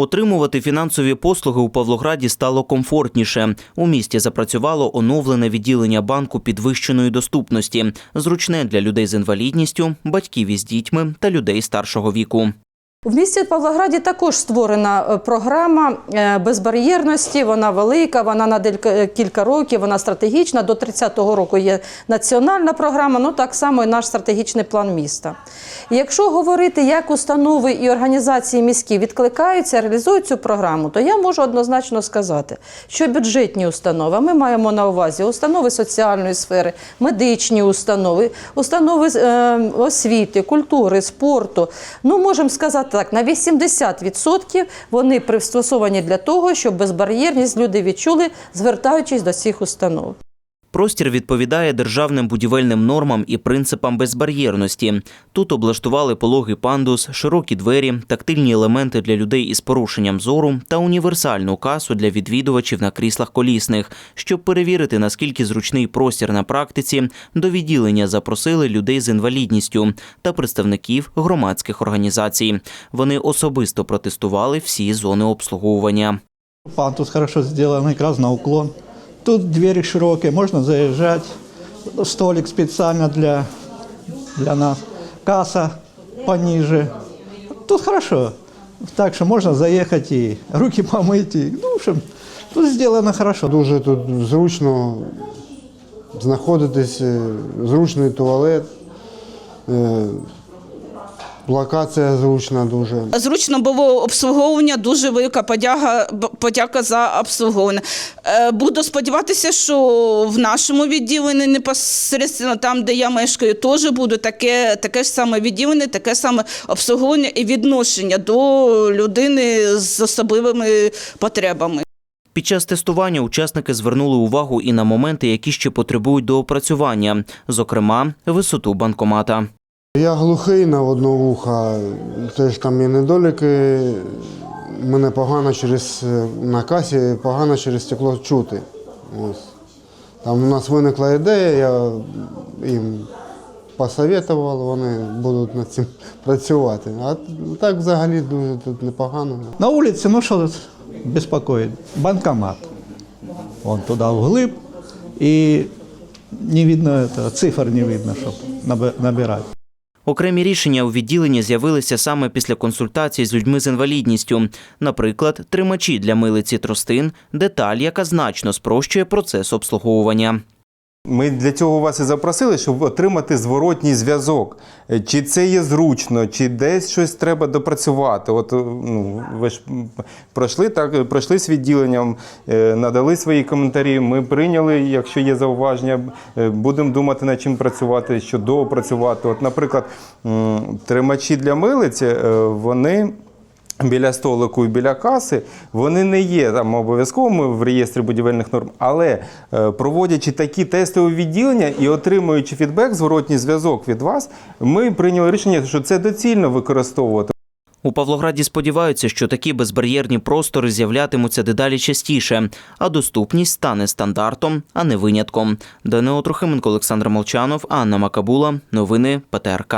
Отримувати фінансові послуги у Павлограді стало комфортніше. У місті запрацювало оновлене відділення банку підвищеної доступності, зручне для людей з інвалідністю, батьків із дітьми та людей старшого віку. В місті Павлограді також створена е, програма е, безбар'єрності. Вона велика, вона на делька- кілька років, вона стратегічна. До 30-го року є національна програма, ну так само і наш стратегічний план міста. І якщо говорити, як установи і організації міські відкликаються, реалізують цю програму, то я можу однозначно сказати, що бюджетні установи, ми маємо на увазі установи соціальної сфери, медичні установи, установи е, освіти, культури, спорту. Ну, можемо сказати так, на 80% вони пристосовані для того, щоб безбар'єрність люди відчули, звертаючись до цих установ. Простір відповідає державним будівельним нормам і принципам безбар'єрності. Тут облаштували пологий пандус, широкі двері, тактильні елементи для людей із порушенням зору та універсальну касу для відвідувачів на кріслах колісних. Щоб перевірити, наскільки зручний простір на практиці, до відділення запросили людей з інвалідністю та представників громадських організацій. Вони особисто протестували всі зони обслуговування. Пандус хорошо сделан, экран на уклон. Тут двери широкие, можно заезжать. Столик специально для, для нас. Касса пониже. Тут хорошо. Так что можно заехать и руки помыть. И, ну, в общем, тут сделано хорошо. Дуже тут зручно знаходитись, е, зручний туалет, е, локація зручна дуже. Зручно було обслуговування, дуже велика подяка, подяка за обслуговування. Е, Буду сподіватися, що в нашому відділенні непосередньо там, де я мешкаю, теж буде таке, таке ж саме відділення, таке саме обслуговування і відношення до людини з особливими потребами. Під час тестування учасники звернули увагу і на моменти, які ще потребують доопрацювання, зокрема, висоту банкомата. Я глухий на одно вуха, теж там є недоліки. Мене погано через е, на касі, погано через стекло чути. Ось. Там у нас виникла ідея, я їм посоветував, вони будуть над цим працювати. А так взагалі дуже тут непогано. На улице, ну что тут беспокоит? Банкомат. Он туда вглыб, и не видно этого, цифр не видно, чтобы набирать. Окремі рішення у відділенні з'явилися саме після консультацій з людьми з інвалідністю. Наприклад, тримачі для милиці тростин, деталь, яка значно спрощує процес обслуговування. Ми для цього вас і запросили, щоб отримати зворотній зв'язок. Е, Чи це є зручно, чи десь щось треба допрацювати. От е, ну, ви ж пройшли так, пройшли з відділенням, е, надали свої коментарі. Ми прийняли, якщо є зауваження, будемо думати над чим працювати, що доопрацювати. От, наприклад, тримачі для милиці, вони. Біля столику і біля каси вони не є там обов'язковими в реєстрі будівельних норм, але е, проводячи такі тестові відділення і отримуючи фідбек, зворотній зв'язок від вас, ми прийняли рішення, що це доцільно використовувати. У Павлограді сподіваються, що такі безбар'єрні простори з'являтимуться дедалі частіше, а доступність стане стандартом, а не винятком. Данило Трохименко, Олександр Молчанов, Анна Макабула. Новини ПТРК.